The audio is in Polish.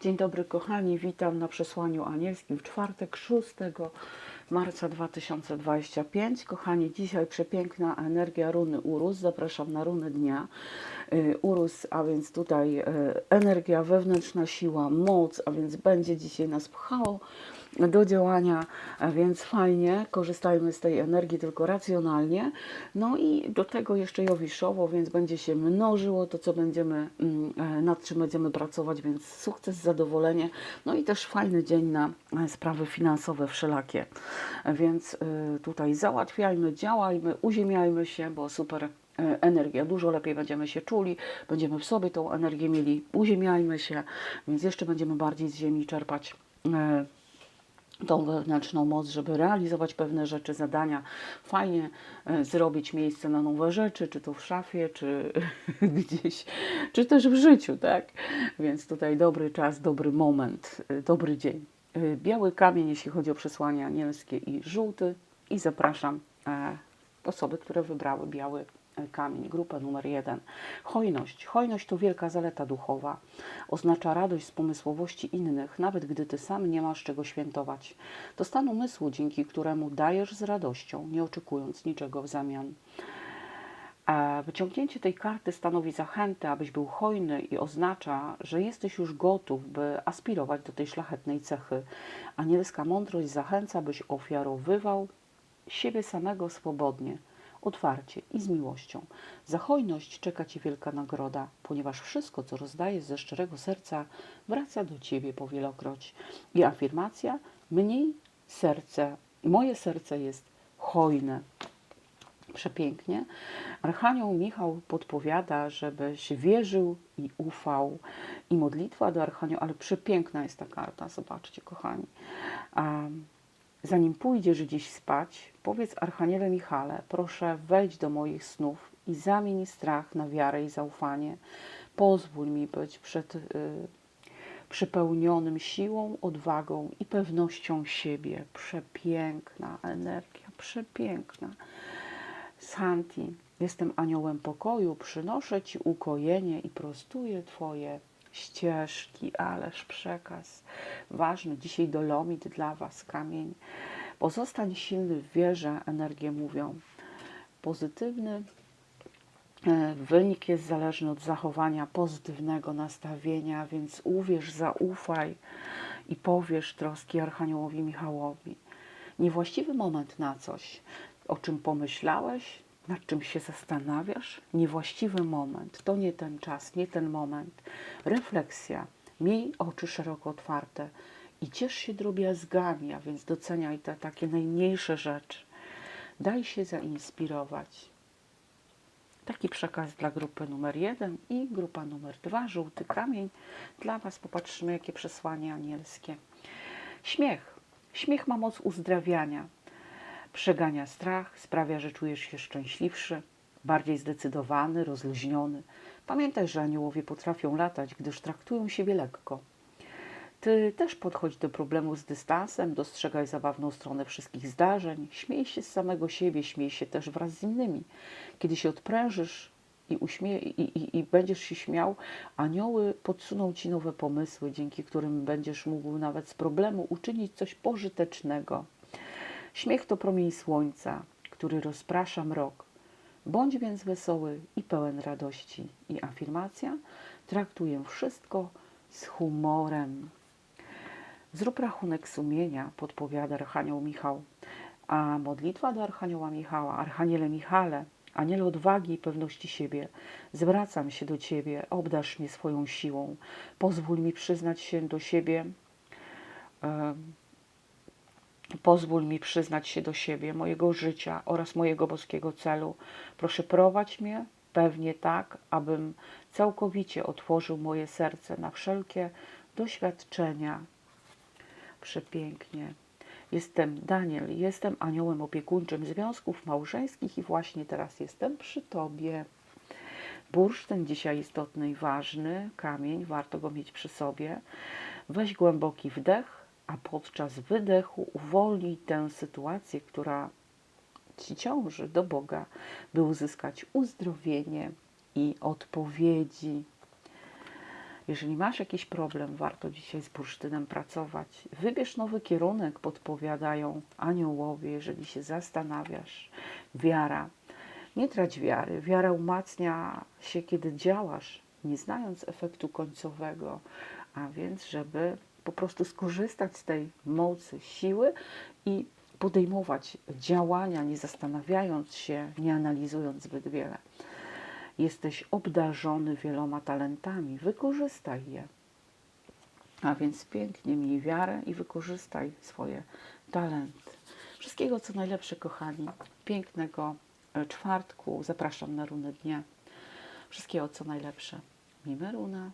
Dzień dobry kochani, witam na przesłaniu anielskim w czwartek 6 marca 2025. Kochani, dzisiaj przepiękna energia runy Urus. Zapraszam na runę dnia. Y, Urus, a więc tutaj y, energia, wewnętrzna siła, moc, a więc będzie dzisiaj nas pchało do działania, więc fajnie, korzystajmy z tej energii tylko racjonalnie. No i do tego jeszcze jowiszowo, więc będzie się mnożyło to, co będziemy, mm, e, nad czym będziemy pracować, więc sukces, zadowolenie, no i też fajny dzień na e, sprawy finansowe wszelakie. E, Więc tutaj załatwiajmy, działajmy, uziemiajmy się, bo super energia, dużo lepiej będziemy się czuli, będziemy w sobie tą energię mieli, uziemiajmy się, więc jeszcze będziemy bardziej z ziemi czerpać tą wewnętrzną moc, żeby realizować pewne rzeczy, zadania. Fajnie e, zrobić miejsce na nowe rzeczy, czy to w szafie, czy gdzieś, czy też w życiu, tak? Więc tutaj dobry czas, dobry moment, e, dobry dzień. E, Biały kamień, jeśli chodzi o przesłania anielskie i żółty. I zapraszam osoby, które wybrały biały kamień, grupę numer jeden. Hojność. Hojność to wielka zaleta duchowa. Oznacza radość z pomysłowości innych, nawet gdy ty sam nie masz czego świętować. To stan umysłu, dzięki któremu dajesz z radością, nie oczekując niczego w zamian. Wyciągnięcie tej karty stanowi zachętę, abyś był hojny i oznacza, że jesteś już gotów, by aspirować do tej szlachetnej cechy. Anielska mądrość zachęca, byś ofiarowywał siebie samego swobodnie, otwarcie i z miłością. Za hojność czeka Ci wielka nagroda, ponieważ wszystko, co rozdajesz ze szczerego serca, wraca do Ciebie powielokroć. I afirmacja, mniej serce, moje serce jest hojne. Przepięknie. Archanioł Michał podpowiada, żebyś wierzył i ufał. I modlitwa do Archanioła, ale przepiękna jest ta karta, zobaczcie, kochani. Um, Zanim pójdziesz dziś spać, powiedz Archaniele Michale, proszę wejdź do moich snów i zamień strach na wiarę i zaufanie. Pozwól mi być przed, y, przypełnionym siłą, odwagą i pewnością siebie. Przepiękna energia, przepiękna. Santi, jestem aniołem pokoju, przynoszę Ci ukojenie i prostuję Twoje ścieżki, ależ przekaz ważny. Dzisiaj dolomit dla Was, kamień. Pozostań silny w wierze, energie mówią. Pozytywny e, wynik jest zależny od zachowania pozytywnego nastawienia, więc uwierz, zaufaj i powierz troski Archaniołowi Michałowi. Niewłaściwy moment na coś, o czym pomyślałeś, nad czym się zastanawiasz, niewłaściwy moment, to nie ten czas, nie ten moment. Refleksja, miej oczy szeroko otwarte i ciesz się drobiazgami, a więc doceniaj te takie najmniejsze rzeczy. Daj się zainspirować. Taki przekaz dla grupy numer jeden i grupa numer dwa, żółty kamień. Dla Was popatrzymy, jakie przesłanie anielskie. Śmiech. Śmiech ma moc uzdrawiania przegania strach, sprawia, że czujesz się szczęśliwszy, bardziej zdecydowany, rozluźniony. Pamiętaj, że aniołowie potrafią latać, gdyż traktują siebie lekko. Ty też podchodź do problemu z dystansem, dostrzegaj zabawną stronę wszystkich zdarzeń, śmiej się z samego siebie, śmiej się też wraz z innymi. Kiedy się odprężysz i, uśmie- i, i, i będziesz się śmiał, anioły podsuną ci nowe pomysły, dzięki którym będziesz mógł nawet z problemu uczynić coś pożytecznego. Śmiech to promień słońca, który rozprasza mrok. Bądź więc wesoły i pełen radości. I afirmacja: traktuję wszystko z humorem. Zrób rachunek sumienia, podpowiada Archanioł Michał. A modlitwa do Archanioła Michała, Archaniele Michale, Aniele odwagi i pewności siebie, zwracam się do Ciebie, obdarz mnie swoją siłą, pozwól mi przyznać się do siebie, Pozwól mi przyznać się do siebie, mojego życia oraz mojego boskiego celu. Proszę prowadź mnie pewnie tak, abym całkowicie otworzył moje serce na wszelkie doświadczenia. Przepięknie. Jestem Daniel, jestem aniołem opiekuńczym związków małżeńskich i właśnie teraz jestem przy Tobie. Bursztyn dzisiaj istotny i ważny, kamień, warto go mieć przy sobie. Weź głęboki wdech, a podczas wydechu uwolnij tę sytuację, która ci ciąży do Boga, by uzyskać uzdrowienie i odpowiedzi. Jeżeli masz jakiś problem, warto dzisiaj z bursztynem pracować. Wybierz nowy kierunek, podpowiadają aniołowie, jeżeli się zastanawiasz. Wiara. Nie trać wiary. Wiara umacnia się, kiedy działasz, nie znając efektu końcowego, a więc, żeby po prostu skorzystać z tej mocy, siły i podejmować działania, nie zastanawiając się, nie analizując zbyt wiele. Jesteś obdarzony wieloma talentami, wykorzystaj je. A więc pięknie miej wiarę i wykorzystaj swoje talenty. Wszystkiego co najlepsze, kochani. Pięknego e, czwartku. Zapraszam na runę dnia. Wszystkiego co najlepsze. Mime runa.